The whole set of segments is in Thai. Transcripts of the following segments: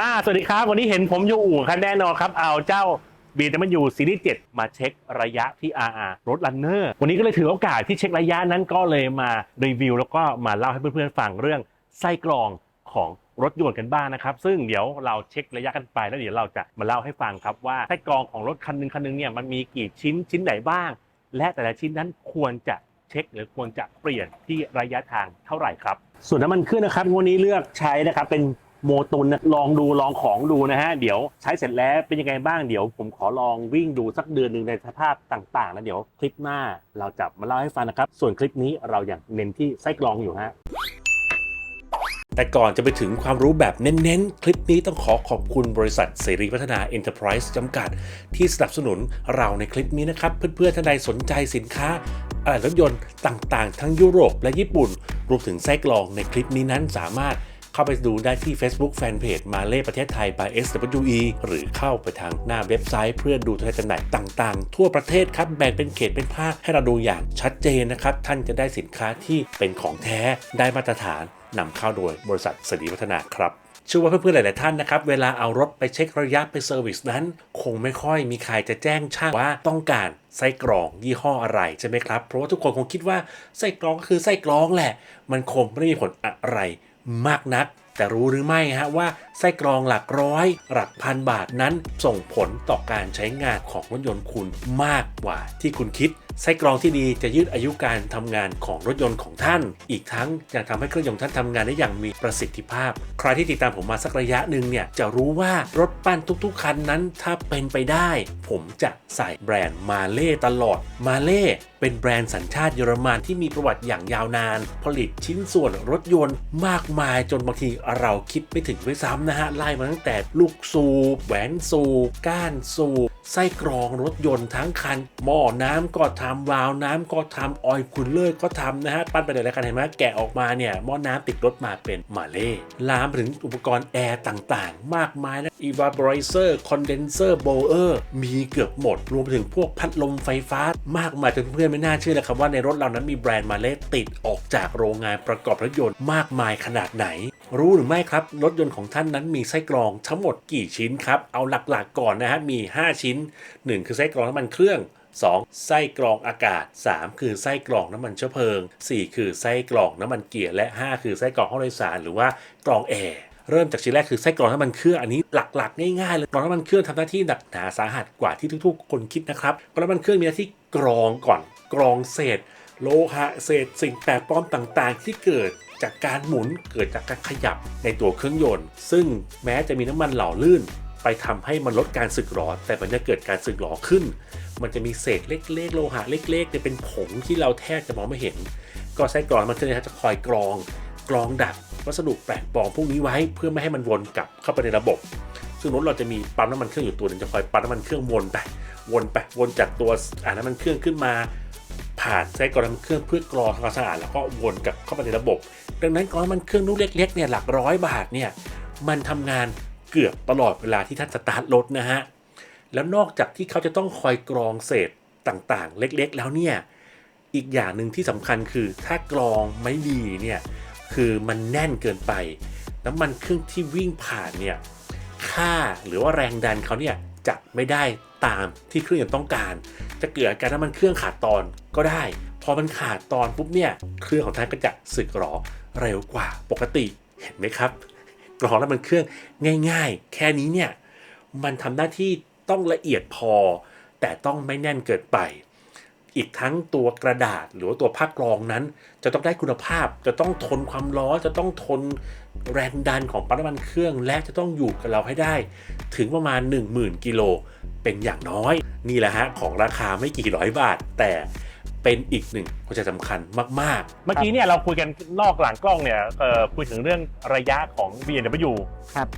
อ่าสวัสดีครับ วันนี้เห็นผมอยู่อู่ครับแน่นอนครับ เอาเจ้า BMW ซีรีส์7มาเช็คระยะที่ RR รถ Runner วันนี้ก็เลยถือโอกาสที่เช็คระยะนั้นก็เลยมารีวิว แล้วก็มาเล่าให้เพื่อนๆฟังเรื่องไส้กรองของรถยนต์กันบ้างนะครับ ซึ่งเดี๋ยวเราเช็คระยะกันไป แล้วเดี๋ยวเราจะมาเล่าให้ฟังครับว่าไส้กรองของรถคันหนึงคันหนึงเนี่ยมันมีกี่ชิ้นชิ้นไหนบ้าง และแต่ละชิ้นนั้นควรจะเช็คหรือควรจะเปลี่ยนที่ระยะทางเท่าไหร่ครับ ส่วนน้ำมันเครื่องนะครับงวดนี้เลือกใช้นะครับเป็น โมตุนนะลองดูลองของดูนะฮะ เดี๋ยวใช้เสร็จแล้วเป็นยังไงบ้างเดี๋ยวผมขอลองวิ่งดูสักเดือนหนึ่งในสภาพต่างๆแล้วเดี๋ยวคลิปหน้าเราจะมาเล่าให้ฟังนะครับ ส่วนคลิปนี้เราอย่างเน้นที่ไส้กรองอยู่ฮะแต่ก่อนจะไปถึงความรู้แบบเน้นๆ คลิปนี้ต้องขอขอบคุณบริษัทเสรีพัฒนา Enterprise จำกัด ที่สนับสนุนเราในคลิปนี้นะครับ เพื่อนๆท่านใดสนใจสินค้าอะไหล่รถยนต์ต่างๆ ทั้งยุโรปและญี่ปุ่น รวมถึงไส้กรองในคลิปนี้นั้นสามารถ เข้าไปดูได้ที่ Facebook Fanpage มาเล่ประเทศไทย by SWE หรือเข้าไปทางหน้าเว็บไซต์เพื่อดูตัวแทนจำหน่ายต่างๆ ทั่วประเทศครับแบ่งเป็นเขตเป็นภาคให้เราดูอย่างชัดเจนนะครับ ท่านจะได้สินค้าที่เป็นของแท้ได้มาตรฐานนำเข้าโดยบริษัทสรีพัฒนาครับเชื่อว่าเพื่อนๆ หลายๆ ท่านนะครับ เวลาเอารถไปเช็คระยะไปเซอร์วิสนั้น คงไม่ค่อยมีใครจะแจ้งช่างว่าต้องการไส้กรองยี่ห้ออะไรใช่ไหมครับ เพราะว่าทุกคนคงคิดว่าไส้กรองก็คือไส้กรองแหละ มันคงไม่ได้มีผลอะไร มากนัก แต่รู้หรือไม่ฮะว่าไส้กรองหลักร้อย หลักพันบาทนั้นส่งผลต่อการใช้งานของรถยนต์คุณมากกว่าที่คุณคิด ไส้กรองที่ดีจะยืดอายุการทำงานของรถยนต์ของท่าน อีกทั้งยังทำให้เครื่องยนต์ท่านทำงานได้อย่างมีประสิทธิภาพ ใครที่ติดตามผมมาสักระยะหนึ่งเนี่ยจะรู้ว่ารถปั้นทุกๆคันนั้นถ้าเป็นไปได้ ผมจะใส่แบรนด์มาเล่ตลอดมาเล่เป็นแบรนด์สัญชาติเยอรมันที่มีประวัติอย่างยาวนาน ผลิตชิ้นส่วนรถยนต์มากมายจนบางทีเราคิดไม่ถึงด้วยซ้ำนะฮะ ไล่มาตั้งแต่ลูกสูบแหวนสูบก้านสูบไส้กรองรถยนต์ทั้งคัน หม้อน้ำก็ทำวาล์วน้ำก็ทำออยล์คูลเลอร์ก็ทำนะฮะปั้นไปเลยแล้วกันเห็นไหมแกะออกมาเนี่ยหม้อน้ำติดรถมาเป็นมาเล่ลามถึงอุปกรณ์แอร์ต่างๆ มากมายนะ evaporator condenser blower มีเกือบหมด รวมไปถึงพวกพัดลมไฟฟ้ามากมายจนเพื่อนๆไม่น่าเชื่อเลยครับว่าในรถเรานั้นมีแบรนด์มาเล่ติดออกจากโรงงานประกอบรถยนต์มากมายขนาดไหน รู้หรือไม่ครับ รถยนต์ของท่านนั้นมีไส้กรองทั้งหมดกี่ชิ้นครับ เอาหลักๆก่อนนะฮะมี 5 ชิ้น 1 คือไส้กรองน้ำมันเครื่อง 2. ไส้กรองอากาศ 3 คือไส้กรองน้ำมันเชื้อเพลิง 4 คือไส้กรองน้ำมันเกียร์และ 5 คือไส้กรองห้องโดยสารหรือว่ากรองแอร์เริ่มจากชิ้นแรกคือไส้กรองน้ำมันเครื่องอันนี้หลักๆ ง่ายๆเลยกรองน้ำมันเครื่องทำหน้าที่หนักหนาสาหัสกว่าที่ทุกๆ คนคิดนะครับกรองน้ำมันเครื่องมีหน้าที่กรองก่อน กรองเศษ โลหะเศษ สิ่งแปลกปลอมต่างๆ ที่เกิดจากการหมุนเกิดจากการขยับในตัวเครื่องยนต์ ซึ่งแม้จะมีน้ำมันหล่อลื่น ไปทำให้มันลดการสึกหรอ แต่มันจะเกิดการสึกหรอขึ้น มันจะมีเศษเล็กๆ โลหะเล็กๆเนี่ยเป็นผงที่เราแทบจะมองไม่เห็น ก็ไส้กรองมันเครื่องเนยจะคอยกรอง กรองดักวัสดุแปลกปลอมพวกนี้ไว้เพื่อไม่ให้มันวนกลับเข้าไปในระบบ ซึ่งรถเราจะมีปั๊มน้ำมันเครื่องอยู่ตัวหนึงจะคอยปั๊มน้ำมันเครื่องวนไป วนไป วนจากตัวอ่าน้ำมันเครื่องขึ้นมา ผ่านไส้กรองน้ำมันเครื่องเพื่อกรองทำความสะอาดแล้วก็วนกลับเข้าไปในระบบ ดังนั้นกรองน้ำมันเครื่องลูกเล็กๆเนี่ยหลักร้อยบาทเนี่ยมันทำงาน กือบตลอดเวลาที่ท่านสตาร์ทรถนะฮะ แล้วนอกจากที่เขาจะต้องคอยกรองเศษต่างๆ เล็กๆ แล้วเนี่ย อีกอย่างหนึ่งที่สำคัญคือถ้ากรองไม่ดีเนี่ย คือมันแน่นเกินไป น้ำมันเครื่องที่วิ่งผ่านเนี่ย ค่าหรือว่าแรงดันเขาเนี่ยจะไม่ได้ตามที่เครื่องยนต์ต้องการ จะเกิดอาการน้ำมันเครื่องขาดตอนก็ได้ พอมันขาดตอนปุ๊บเนี่ย เครื่องของท่านก็จะสึกหรอเร็วกว่าปกติ เห็นไหมครับ รองน้ำมันเครื่องง่าย ๆ แค่นี้เนี่ยมันทำหน้าที่ต้องละเอียดพอ แต่ต้องไม่แน่นเกินไป อีกทั้งตัวกระดาษหรือว่าตัวผ้ากรองนั้น จะต้องได้คุณภาพ จะต้องทนความร้อนจะต้องทนแรงดันของปั๊มน้ำมันเครื่อง และจะต้องอยู่กับเราให้ได้ ถึงประมาณ 10,000 กิโลเป็นอย่างน้อย นี่แหละฮะของราคาไม่กี่ร้อยบาท แต่ เป็นอีกหนึ่งหัวใจสำคัญมากๆ เมื่อกี้เนี่ยเราคุยกันนอกหลังกล้องเนี่ยเอ่อคุยถึงเรื่องระยะของ BMW ครับ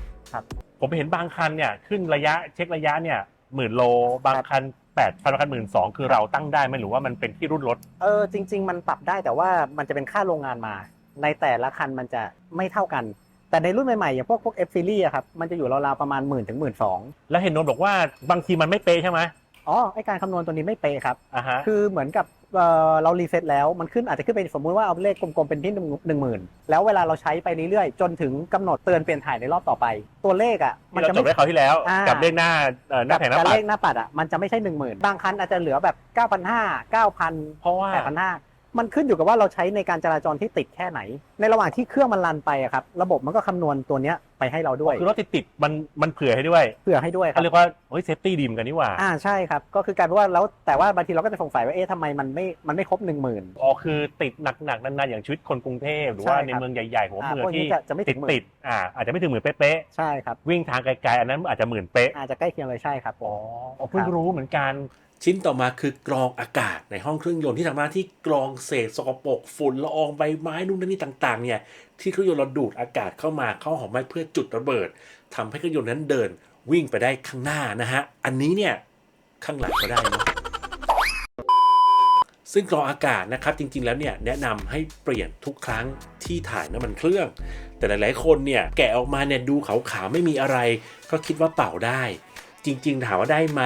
ผมเห็นบางคันเนี่ยขึ้นระยะเช็คระยะเนี่ยหมื่นโลบางคัน8ปดพันบางคันหมื่นสองคือเราตั้งได้ไหมหรือว่ามันเป็นที่รุ่นรถ เออจริง ๆ มันปรับได้แต่ว่ามันจะเป็นค่าโรงงานมา ในแต่ละคันมันจะไม่เท่ากัน แต่ในรุ่นใหม่ๆ อย่างพวกพวก F series อะครับมันจะอยู่ราวๆประมาณหมื่นถึงหมื่นสองแล้วเห็นโนนบอกว่าบางทีมันไม่เป๊ะใช่ไหม อ๋อไอการคำนวณตัวนี้ไม่เป๊ะครับ อ่าฮะ คือเหมือนกับเอ่อเรารีเซ็ตแล้วมันขึ้นอาจจะขึ้นไปสมมุติว่าเอาเลขกลมๆเป็นที่หนึ่งหนึ่งหมื่นแล้วเวลาเราใช้ไปเรื่อยๆ จนถึงกำหนดเตือนเปลี่ยนถ่ายในรอบต่อไป ตัวเลขอะมันที่เราจะจบไม่ได้คราวที่แล้ว อ่ากั กับเลขหน้าเอ่อหน้าแผงหน้ากับปัดเลขหน้าปัดอะมันจะไม่ใช่หนึ่งหมื่นบางคันอาจจะเหลือแบบ9 5 0 0 9,000เพราะว่า8,500 มันขึ้นอยู่กับว่าเราใช้ในการจราจรที่ติดแค่ไหน ในระหว่างที่เครื่องมันรันไปอะครับ ระบบมันก็คำนวณตัวเนี้ยไปให้เราด้วย คือรถติดติดๆมันมันเผื่อให้ด้วยเผื่อให้ด้วยครัเขาบ เรียกว่าเฮ้ยเซฟตี้ดีเหมือนกันนี่หว่าอ่าใช่ครับ ก็คือกลายเป็นว่าแล้วแต่ว่าบางทีเราก็จะสงสัยว่าเอ๊ะทำไมมันไม่มันไม่ครบหนึ่งหมื่น อ๋อคือติดหนักๆนานๆอย่างชีวิตคนกรุงเทพหรือว่าใช่ครับในเมืองใหญ่ๆของอ่าเมืองพวกนี้ที่จะจะไม่ถึติดงหมื่น ติดๆอ่าอาจจะไม่ถึงหมื่นเป๊ะใช่ครับ ๆวิ่งทางไกลๆอันนั้นอาจจะหมื่นเป๊ะอาจจะใกล้เคียงเลยใช่ครับผมอ๋อเพิ่งรู้เหมือนกัน ชิ้นต่อมาคือกรองอากาศในห้องเครื่องยนต์ที่ทำหน้าที่กรองเศษสกปรกฝุ่นละอองใบไม้นู่นนี่ต่างๆเนี่ยที่เครื่องยนต์เราดูดอากาศเข้ามาเข้าหอมไม้เพื่อจุดระเบิดทำให้เครื่องยนต์นั้นเดินวิ่งไปได้ข้างหน้านะฮะอันนี้เนี่ยข้างหลังก็ได้นะซึ่งกรองอากาศนะครับจริงๆแล้วเนี่ยแนะนำให้เปลี่ยนทุกครั้งที่ถ่ายน้ำมันเครื่อง แต่หลายๆคนเนี่ยแกะออกมาเนี่ยดูขาวๆไม่มีอะไร ก็คิดว่าเป่าได้ จริง ๆ ถามว่าได้ไหม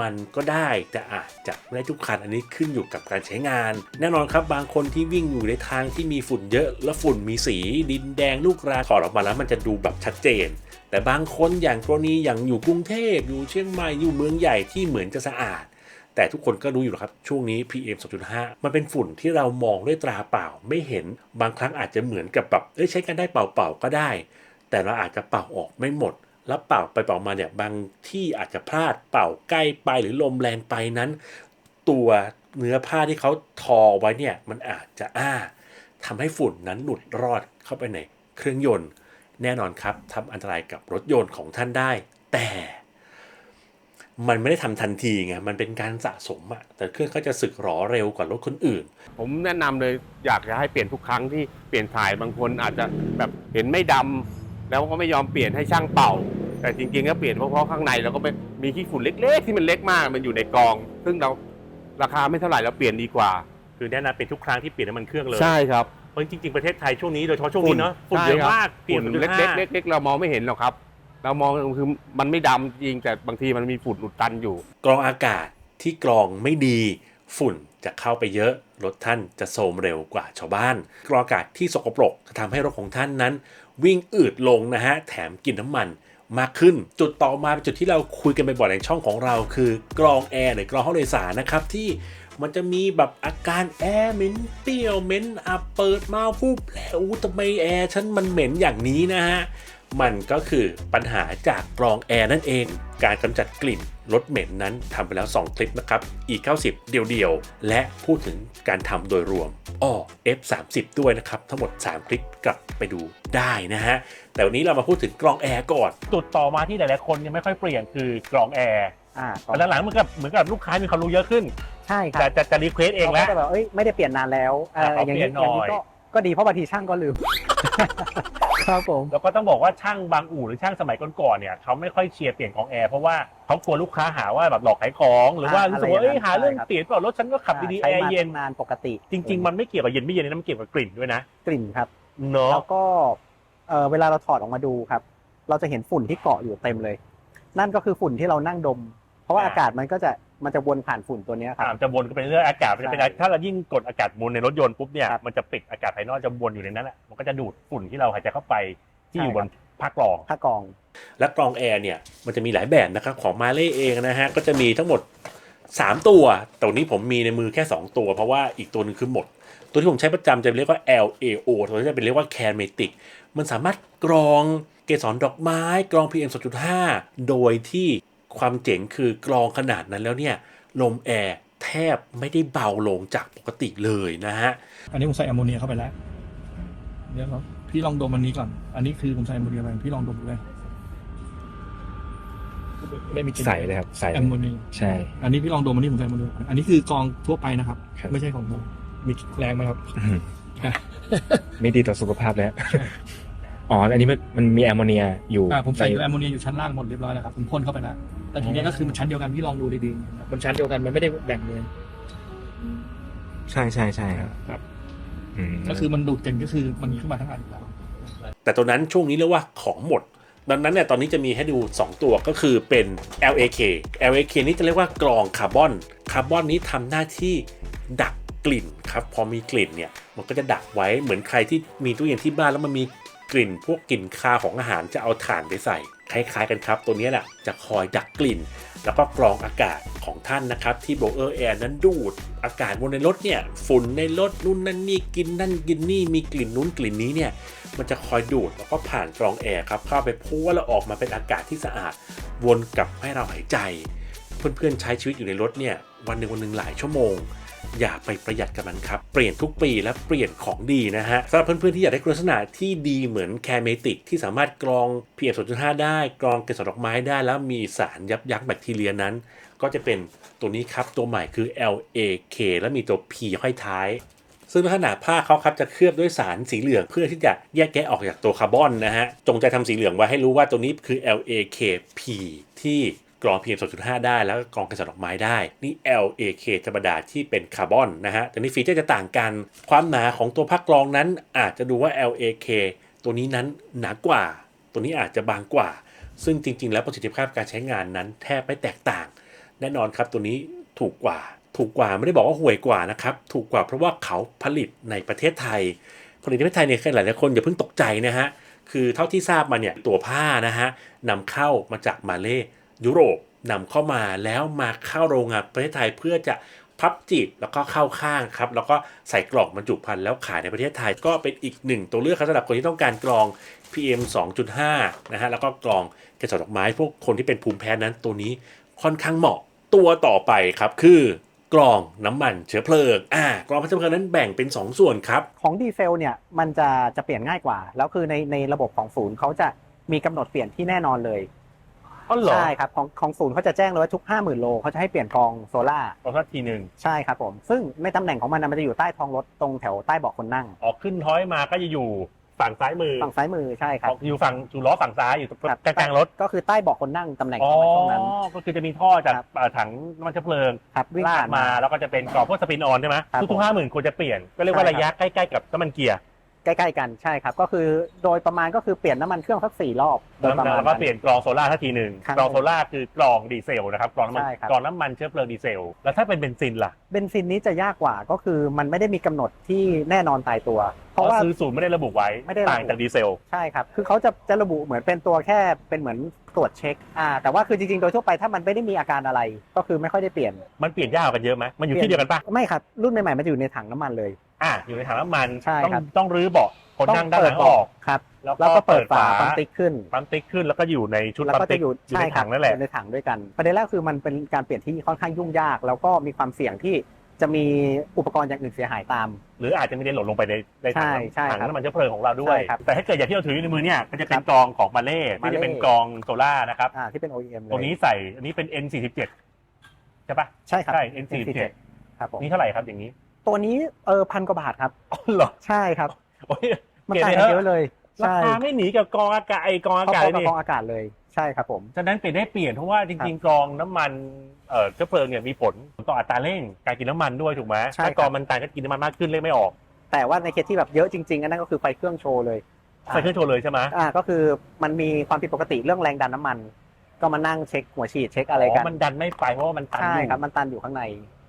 มันก็ได้แต่อาจจะไม่ได้ทุกคันอันนี้ขึ้นอยู่กับการใช้งาน แน่นอนครับบางคนที่วิ่งอยู่ในทางที่มีฝุ่นเยอะ แล้วฝุ่นมีสี ดินแดงลูกราถอดออกมาแล้วมันจะดูแบบชัดเจน แต่บางคนอย่างกรณีอย่างอยู่กรุงเทพอยู่เชียงใหม่อยู่เมืองใหญ่ที่เหมือนจะสะอาดแต่ทุกคนก็รู้อยู่แล้วครับ ช่วงนี้ PM 2.5 มันเป็นฝุ่นที่เรามองด้วยตราเปล่าไม่เห็นบางครั้งอาจจะเหมือนกับแบบเอ้ยใช้กันได้เปล่าๆก็ได้ แต่เราอาจจะเป่าออกไม่หมด แล้วเป่าไปเป่ามาเนี่ยบางที่อาจจะพลาดเป่าใกล้ไปหรือลมแรงไปนั้น ตัวเนื้อผ้าที่เขาทอไว้เนี่ยมันอาจจะอ้าทำให้ฝุ่นนั้นหลุดรอดเข้าไปในเครื่องยนต์ แน่นอนครับทำอันตรายกับรถยนต์ของท่านได้ แต่มันไม่ได้ทำทันทีไง มันเป็นการสะสมอะแต่เครื่องเขาจะสึกหรอเร็วกว่ารถคนอื่น ผมแนะนำเลยอยากจะให้เปลี่ยนทุกครั้งที่เปลี่ยนถ่ายบางคนอาจจะแบบเห็นไม่ดำแล้วก็ไม่ยอมเปลี่ยนให้ช่างเป่า แต่จริงๆก็เปลี่ยนเพราะเพราะข้างในเราก็ไม่มีขี้ฝุ่นเล็ก ๆ ที่มันเล็กมากมันอยู่ในกอง ซึ่งเราราคาไม่เท่าไหร่เราเปลี่ยนดีกว่า คือแนะนำเป็นทุกครั้งที่เปลี่ยนน้ำมันเครื่องเลยใช่ครับเพราะจริงๆประเทศไทยช่วงนี้โดยเฉพาะช่วงนี้เนาะฝุ่นเยอะมากฝุ่น PM เล็กๆเล็กๆเรามองไม่เห็นหรอกครับ เรามองคือมันไม่ดำจริงแต่บางทีมันมีฝุ่นอุดตันอยู่ กรองอากาศที่กรองไม่ดีฝุ่นจะเข้าไปเยอะรถท่านจะโทรมเร็วกว่าชาวบ้านกรองอากาศที่สกปรกจะทำให้รถของท่านนั้น วิ่งอืดลงนะฮะแถมกินน้ำมัน มากขึ้น จุดต่อมาเป็นจุดที่เราคุยกันบ่อยๆในช่องของเรา คือกรองแอร์หรือกรองห้องโดยสารนะครับที่มันจะมีแบบอาการแอร์เหม็นเปรี้ยวเหม็นอับเปิดมาพูบแล้วทำไมแอร์ฉันมันเหม็นอย่างนี้นะฮะ มันก็คือปัญหาจากกรองแอร์นั่นเอง การกำจัดกลิ่น รถเหม็นนั้นทำไปแล้ว 2 คลิปนะครับ e 9 0 เดียวๆ และพูดถึงการทำโดยรวมอ้อ f 3 0 ด้วยนะครับ ทั้งหมด 3 คลิปกลับไปดูได้นะฮะ แต่วันนี้เรามาพูดถึงกรองแอร์ก่อน จุดต่อมาที่หลายๆคนยังไม่ค่อยเปลี่ยนคือกรองแอร์อ่าแต่หลังๆเหมือนกับเหมือนกับลูกค้ามีความรู้เยอะขึ้น ใช่ครัจะบจะจะรีเควสเองแล้วขาก็จะแบบเอ้ยไม่ได้เปลี่ยนนานแล้วเอ่ออะขออย่างเปลี่นี้ยนหน่ออยย่างนี้ก็ ก็ดีเพราะบางทีช่างก็ลืม ครับผม แล้วก็ต้องบอกว่าช่างบางอู่หรือช่างสมัยก่อนๆเนี่ยเขาไม่ค่อยเชียร์เปลี่ยนกรองแอร์เพราะว่าเขากลัวลูกค้าหาว่าแบบหลอกขายของหรือว่าอ่ารู้สึกว่าอะไรเอ้ยอย่างนั้นหาเรื่องใช่ครับ เปลี่ยนเปล่ารถฉันก็ขับดีๆแอใช้ร์มาเย็นตั้งนานปกติจริง ๆ มันไม่เกี่ยวกับเย็นไม่เย็นนะมันเกี่ยวกับกลิ่นด้วยนะกลิ่นครับ เนาะ แล้วก็เอ่อเวลาเราถอดออกมาดูครับ เราจะเห็นฝุ่นที่เกาะอยู่เต็มเลย นั่นก็คือฝุ่นที่เรานั่งดม เพราะว่าอ่า อากาศมันก็จะ มันจะวนผ่านฝุ่นตัวเนี้ยครับ อ่าจะวนก็เป็นเรื่องอากาศมันจะเป็นใช่ถ้าเรายิ่งกดอากาศวนในรถยนต์ปุ๊บเนี่ยครับมันจะปิดอากาศภายนอกจะวนอยู่ในนั้นแหละมันก็จะดูดฝุ่นที่เราหายใจเข้าไปที่ใช่อยู่บนผ้ากรองถ้ากรอง และกรองแอร์เนี่ยมันจะมีหลายแบบนะครับของมาเล่เองนะฮะก็จะมีทั้งหมด 3 ตัวแต่วันนี้ผมมีในมือแค่ 2 ตัว เพราะว่าอีกตัวหนึงคือหมด ตัวที่ผมใช้ประจำจะเรียกว่า LAO ตัวนี้จะเป็นเรียกว่า Canmatic มันสามารถกรองเกสรดอกไม้ กรอง PM 2.5 โดยที่ ความเจ๋งคือกรองขนาดนั้นแล้วเนี่ย ลมแอร์แทบไม่ได้เบาลงจากปกติเลยนะฮะ อันนี้ผมใส่แอมโมเนียเข้าไปแล้ว เดี๋ยวเราพี่ลองดมอันนี้ก่อน อันนี้คือผมใส่แอมโมเนียไปพี่ลองดมดูเลยไม่มีกลิ่นใส่เลยครับใส่แอมโมเนียใช่ อันนี้พี่ลองดมอันนี้ผมใส่แอมโมเนียอันนี้คือกองทั่วไปนะครับ ครับ ไม่ใช่ของผมมีแรงไหมครับอื้อหือไม่ดีต่อสุขภาพแล้ว อ๋อ อันนี้มันมันมีแอมโมเนียอยู่อ่าผมใส่ในแอมโมเนียอยู่ชั้นล่างหมดเรียบร้อยแล้วครับผมพ่นเข้าไปแล้วแต่ทีนี้ก็คือมันชั้นเดียวกันพี่ลองดูดีๆมันชั้นเดียวกันมันไม่ได้แบ่งเลยใช่ใช่ใช่ครับครับอืมก็คือมันดูดกันก็คือมันขึ้นมาทั้งอันอยู่แล้วแต่ตัวนั้นช่วงนี้เรียกว่าของหมด ดังนั้นเนี่ยตอนนี้จะมีให้ดู 2 ตัวก็คือเป็น LAK LAK นี่จะเรียกว่ากรองคาร์บอน คาร์บอนนี้ทำหน้าที่ดักกลิ่นครับ พอมีกลิ่นเนี่ย มันก็จะดักไว้เหมือนใครที่มีตู้เย็นที่บ้านแล้วมันมี กลิ่นพวกกลิ่นคาวของอาหารจะเอาถ่านไปใส่ คล้ายๆ กันครับ ตัวนี้แหละจะคอยดักกลิ่น แล้วก็กรองอากาศของท่านนะครับ ที่โบเออร์แอร์นั้นดูด อากาศบนในรถเนี่ยฝุ่นในรถนู่นนั่นนี่กินนั่นกินนี่มีกลิ่นนู้นกลิ่นนี้เนี่ยมันจะคอยดูดแล้วก็ผ่านกรองแอร์ครับเข้าไปพุ่แล้วออกมาเป็นอากาศที่สะอาด วนกลับให้เราหายใจ เพื่อนๆใช้ชีวิตอยู่ในรถเนี่ยวันหนึ่งวันหนึ่งหลายชั่วโมง อย่าไปประหยัดกับมันครับ เปลี่ยนทุกปีและเปลี่ยนของดีนะฮะสำหรับเพื่อนๆที่อยากได้คุณลักษณะที่ดีเหมือนแคเมติกที่สามารถกรอง PM 2.5 ได้ กรองเกสรดอกไม้ได้ แล้วมีสารยับยั้งแบคทีเรียนั้น ก็จะเป็นตัวนี้ครับตัวใหม่คือ LAK และมีตัว P ห้อยท้ายซึ่งลักษณะผ้าเขาครับจะเคลือบด้วยสารสีเหลืองเพื่อที่จะแยกแยะออกจากตัวคาร์บอนนะฮะ จงใจทำสีเหลืองไว้ให้รู้ว่าตัวนี้คือ LAKP ที่ กรอง PM 2.5 ได้ แล้วก็กรองกระแสดอกไม้ได้ นี่ LAK ธรรมดาที่เป็นคาร์บอนนะฮะแต่นี่ฟีเจอร์จะต่างกัน ความหนาของตัวผ้ากรองนั้นอาจจะดูว่า LAK ตัวนี้นั้นหนากว่า ตัวนี้อาจจะบางกว่า ซึ่งจริง ๆ แล้วประสิทธิภาพการใช้งานนั้นแทบไม่แตกต่าง แน่นอนครับตัวนี้ถูกกว่า ถูกกว่าไม่ได้บอกว่าห่วยกว่านะครับ ถูกกว่าเพราะว่าเขาผลิตในประเทศไทย ผลิตในประเทศไทยเนี่ยหลายๆคนอย่าเพิ่งตกใจนะฮะ คือเท่าที่ทราบมาเนี่ยตัวผ้านะฮะนำเข้ามาจากมาเล ยุโรปนำเข้ามาแล้วมาเข้าโรงงานประเทศไทยเพื่อจะพับจีบแล้วก็เข้าข้างครับแล้วก็ใส่กล่องบรรจุภัณฑ์แล้วขายในประเทศไทย ก็เป็นอีกหนึ่งตัวเลือกครับสำหรับคนที่ต้องการกรอง PM 2.5 นะฮะแล้วก็กรองเกสรดอกไม้ พวกคนที่เป็นภูมิแพ้นั้นตัวนี้ค่อนข้างเหมาะตัวต่อไปครับคือกรองน้ำมันเชื้อเพลิง อ่า กรองเชื้อเพลิงนั้นแบ่งเป็น 2 ส่วนครับ ของดีเซลเนี่ยมันจะจะเปลี่ยนง่ายกว่า แล้วคือในในระบบของศูนย์เขาจะมีกำหนดเปลี่ยนที่แน่นอนเลย อ๋อเหรอใช่ครับของของศูนย์เขาจะแจ้งเลยว่าทุก 50,000 โลเขาจะให้เปลี่ยนกรองโซล่าร์กรองสักทีหนึ่งใช่ครับผม ซึ่งในตำแหน่งของมันนะมันจะอยู่ใต้ท้องรถตรงแถวใต้เบาะคนนั่งออกขึ้นท้อยมาก็จะอยู่ฝั่งซ้ายมือฝั่งซ้ายมือใช่ครับ ออกอยู่ฝั่งจูล้อฝั่งซ้ายอยู่ครับ กลางๆรถก็คือใต้เบาะคนนั่งตำแหน่งอ๋ขอองมันช่วงนั้น ก็คือจะมีท่อจากครับ เอ่อถังน้ำมันเชื้อเพลิงครับวิ่งลากผ่านมา มาแล้วก็จะเป็นกรอบพวกสปินออนใช่ไหมครับทุกผมๆห้าหมื่นควรจะเปลี่ยนก็เรียกว่าใช่ระยะใกล้ๆกับน้ำมันเกียร์ ใกล้ๆกันใช่ครับ ก็คือโดยประมาณก็คือเปลี่ยนน้ำมันเครื่องสักสี่รอบโดยประมาณ แล้วก็เปลี่ยนกรองโซล่าทันทีหนึ่งครับกรองโซล่าคือกรองดีเซลนะครับกรองน้ำมันใช่ครับ กรองน้ำมันเชื้อเพลิงดีเซล แล้วถ้าเป็นเบนซินล่ะเบนซินนี้จะยากกว่าก็คือมันไม่ได้มีกำหนดที่แน่นอนตายตัว เพราะว่า ซื้อศูนย์ไม่ได้ระบุไว้ไม่ได้ระบุ ต่างจากดีเซล ใช่ครับ คือเขาจะจะระบุเหมือนเป็นตัวแค่เป็นเหมือน ตรวจเช็คอ่าแต่ว่าคือจริงๆ โดยทั่วไปถ้ามันไม่ได้มีอาการอะไร ก็คือไม่ค่อยได้เปลี่ยน มันเปลี่ยนยากกว่ากันเยอะไหมมันอยู่ที่เดียวกันปะไม่ครับรุ่นใหม่ๆมันจะอยู่ในถังน้ำมันเลย อะอยู่ในถังน้ำมันใช่ต้องครับ ต้องรื้อเบาะคนนั่งด้านหลังออก ครับ แล้วแล้วก็เปิดฝาปั๊มติ๊กขึ้นปั๊มติ๊กขึ้นแล้วก็อยู่ในชุดแล้วปั๊มก็ติ๊จะกอยู่อยู่ใช่ในครัถับงนั่นแหละ อยู่ในถังด้วยกัน ประเด็นแรกคือมันเป็นการเปลี่ยนที่ค่อนข้างยุ่งยาก แล้วก็มีความเสี่ยงที่ จะมีอุปกรณ์อย่างอื่นเสียหายตาม หรืออาจจะไม่ได้หล่นลงไปในในถังใช่ใช่ถังครับน้ำมันเชื้อเพลิงของเราด้วย ใช่ครับแต่ถ้าเกิดอย่างที่เราถืออยู่ในมือเนี่ยก็จะเป็ครันบกรองของมาเล่ที่จะเป็น Marley กรองโซล่านะครับอ่าที่เป็น OEM เลยตัวนี้ใส่อันนี้เป็น N47 ใช่ปะ ใช่ครับ ใช่ N47 ครับผมนี่เท่าไหร่ครับอย่างนี้ตัวนี้เออพันกว่าบาทครับ อ๋อเหรอใช่ครับ โอ้ยมันเปลี่ยนต่างไปกันเถอะเยอะเลยราใช่คาไม่หนีกับกรองอากาศไอกรองอาเขากาศกเลยระนี่ กองอากาศเลย ใช่ครับผม ฉะนั้นเปลี่ยนได้เปลี่ยนเพราะว่าจริงๆกรองน้ำมันเอ่อเชื้อเพลิงเนี่ยมีผลต่ออัตราเร่งการกินน้ำมันด้วยถูกไหมใช่ครับ ถ้ากรองมันตายก็กินน้ำมันมากขึ้นเร่งไม่ออกแต่ว่าในเคสที่แบบเยอะจริงๆอันนั้นก็คือไฟเครื่องโชว์เลยไฟเครื่องโชว์เลยใช่ไหม อ่าก็คือมันมีความผิดปกติเรื่องแรงดันน้ำมัน ก็มานั่งเช็คหัวฉีดเช็คอะไรกันมันดันไม่ไปเพราะว่ามันตันใช่อยู่ครับมันตันอยู่ข้างใน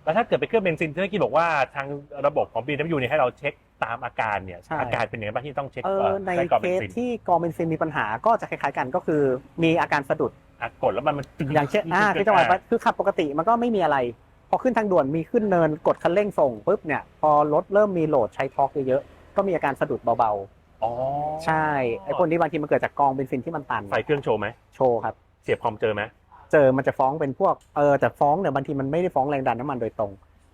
แล้วถ้าเกิดเป็นเครื่องเบนซินที่เมื่อกี้บอกว่าทางระบบของ BMW เนี่ยให้เราเช็ค ตามอาการเนี่ยใช่ อาการเป็นยังไงบ้างที่ต้องเช็คเอก่ออนในใช้กรองเคเบนสซินที่กองเบนซินมีปัญหาก็จะคล้ายๆกันก็คือมีอาการสะดุด อะกดแล้วมันมันอย่างเช่นอ่าคือจังหวะว่าคือขับปกติมันก็ไม่มีอะไร พอขึ้นทางด่วนมีขึ้นเนินกดคันเร่งส่งปุ๊บเนี่ยพอรถเริ่มมีโหลดใช้ทอร์กเยอะๆก็มีอาการสะดุดเบาอ๋อๆ ใช่ไอ้คนนี้บางทีมันเกิดจากกองเบนซินที่มันตันไฟเครื่องโชว์ไหมโชว์ครับ เสียบคอมเจอไหมเจอมันจะฟ้องเป็นพวกเออแต่ฟ้องเนี่ยบางทีมันไม่ได้ฟ้องแรงดันน้ำมันโดยตรง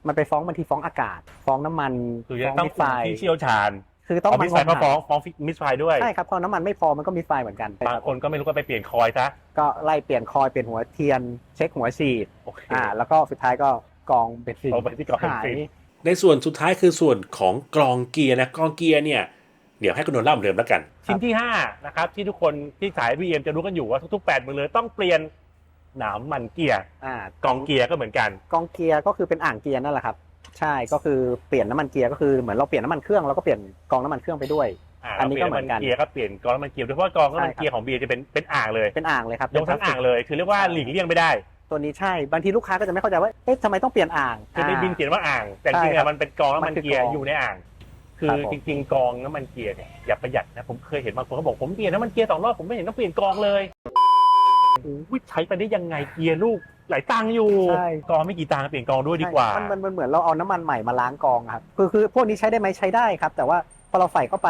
มันไปฟ้องบางทีฟ้องอากาศ ฟ้องน้ำมันคือจะฟ้องต้องมิสไฟคนที่เชี่ยวชาญคือต้องเอามามิสไฟก็ฟ้องฟ้องมิสไฟด้วย ใช่ครับพอน้ำมันไม่พอมันก็มิสไฟเหมือนกันบางคนก็ไม่รู้ก็ไปเปลี่ยนคอยซะก็ไล่เปลี่ยนคอยเปลี่ยนหัวเทียน เช็คหัวฉีดโอเคอ่าแล้วก็สุดท้ายก็กองเบนซินเอาไปที่กรองเบนหายซินในส่วนสุดท้ายคือส่วนของกรองเกียร์นะกรองเกียร์เนี่ยเดี๋ยวให้คุณนนท์เล่าเหมือนเดิมแล้วกัน ชิ้นที่5นะครับที่ทุกคนที่สาย VM จะรู้กันอยู่ว่าทุกๆ8มือเลยต้องเปลี่ยน หนามมันเกียร์อ่ากรองเกียร์ก็เหมือนกันกองเกียร์ก็คือเป็นอ่างเกียร์นั่นแหละครับ ใช่ก็คือเปลี่ยนน้ำมันเกียร์ก็คือเหมือนเราเปลี่ยนน้ำมันเครื่องแล้วก็เปลี่ยนกองน้ำมันเครื่องไปด้วยาอันนี้ก็เหมือนกันเกียร์ก็เปลี่ยนกรองน้ำมันเกียร์ด้วยเพราะว่ากรองน้ำมันใช่ครับเกียร์ของเบียร์จะเป็นเป็นอ่างเลยเป็นอ่างเลยครับยกทั้งอ่างเลยคือเรียกว่าหลีกเลี่ยงไม่ได้ตัวนี้ใช่บางทีลูกค้าก็จะไม่เข้าใจว่าเอ๊ะทำไมต้องเปลี่ยนอ่างคือในบินเขียนว่าอ่าง แต่จใช่ริงๆครัอะบมันเป็นกรองน้ำมันมันคือเกียร์กรองอยู่ในอ่าง คือครับผมจริง ๆกรองน้ำมันเกียร์เนี่ยอย่าประหยัดนะผมเคยเห็นบางคนเขาบอกผมเปลี่ยนน้ำมันเกียร์สองรอบผมไม่เห็นต้องเปลี่ยนกรองเลย โอ้ยใช้ไปได้ยังไงเกียร์ลูกหลายตังค์อยู่ใช่กรองไม่กี่ตังค์เปลี่ยนกรองด้วยดีกว่า ใช่มันมันมันเหมือนเราเอาน้ำมันใหม่มาล้างกองครับคือคือพวกนี้ใช้ได้ไหมใช้ได้ครับ แต่ว่าพอเราใส่เข้าไป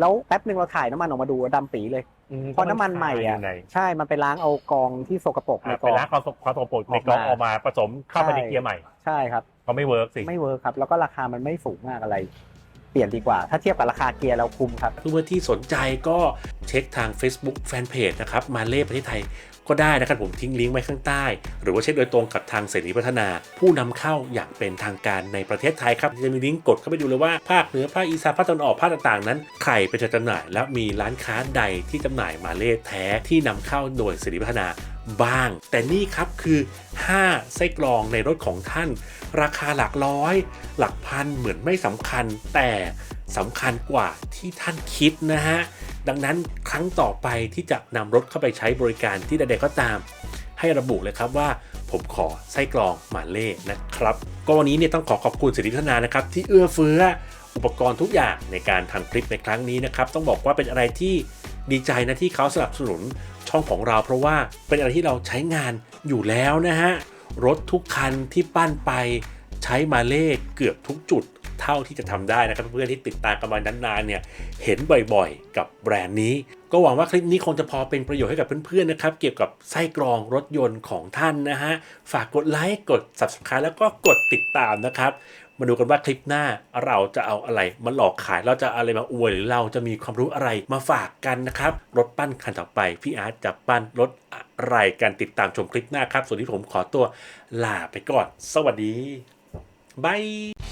แล้วแป๊บหนึ่งเราถ่ายน้ำมันออกมาดูดำปีเลยเพราะน้ำมันใหม่อะยู่ในใช่มันไปล้างเอากองที่สกปรกในอะกไปอง ล้างความสกความสกปรกในกรองออกมาผสมเข้าไปในใช่เกียร์ใหม่ ใช่ครับ ก็ไม่เวิร์กสิ ไม่เวิร์คครับ แล้วก็ราคามันไม่สูงมากอะไร เปลี่ยนดีกว่า ถ้าเทียบกับราคาเกียร์แล้วคุ้มครับเพื่อนๆที่สนใจก็เช็คทาง Facebook Fanpage นะครับ มาเล่ประเทศไทย ก็ได้นะครับผมทิ้งลิงก์ไว้ข้างใต้ หรือว่าเช็คโดยตรงกับทางเสรีพัฒนา ผู้นำเข้าอย่างเป็นทางการในประเทศไทยครับจะมีลิงก์กดเข้าไปดูเลยว่าภาคเหนือภาคอีสานภาคตะวันออกภาคต่างๆ นั้นใครเป็นจัดจำหน่าย และมีร้านค้าใดที่จำหน่ายมาเล่แท้ที่นำเข้าโดยเสรีพัฒนาบ้าง แต่นี่ครับคือ 5 ไส้กรองในรถของท่าน ราคาหลักร้อย หลักพันเหมือนไม่สำคัญแต่ สำคัญกว่าที่ท่านคิดนะฮะ ดังนั้นครั้งต่อไปที่จะนำรถเข้าไปใช้บริการที่ใดๆก็ตาม ให้ระบุเลยครับว่าผมขอไส้กรองหมาเล่นะครับ ก็วันนี้เนี่ยต้องขอขอบคุณสิริพัฒนานะครับ ที่เอื้อเฟื้ออุปกรณ์ทุกอย่างในการทำคลิปในครั้งนี้นะครับ ต้องบอกว่าเป็นอะไรที่ดีใจนะที่เขาสนับสนุนช่องของเรา เพราะว่าเป็นอะไรที่เราใช้งานอยู่แล้วนะฮะรถทุกคันที่ปั้นไปใช้มาเล่เกือบทุกจุด เท่าที่จะทำได้นะครับเพื่อนๆที่ติดตามกันมานานๆเนี่ยเห็นบ่อยๆ กับแบรนด์นี้ ก็หวังว่าคลิปนี้คงจะพอเป็นประโยชน์ให้กับเพื่อนๆนะครับเกี่ยวกับไส้กรองรถยนต์ของท่านนะฮะฝากกดไลค์กด subscribe แล้วก็กดติดตามนะครับมาดูกันว่าคลิปหน้าเราจะเอาอะไรมาหลอกขายเราจะอาอะไรมาอวยหรือเราจะมีความรู้อะไรมาฝากกันนะครับ รถปั้นคันต่อไป พี่อาร์ตจะปั้นรถอะไรกันติดตามชมคลิปหน้าครับ ส่วนที่ผมขอตัวลาไปก่อน สวัสดีบาย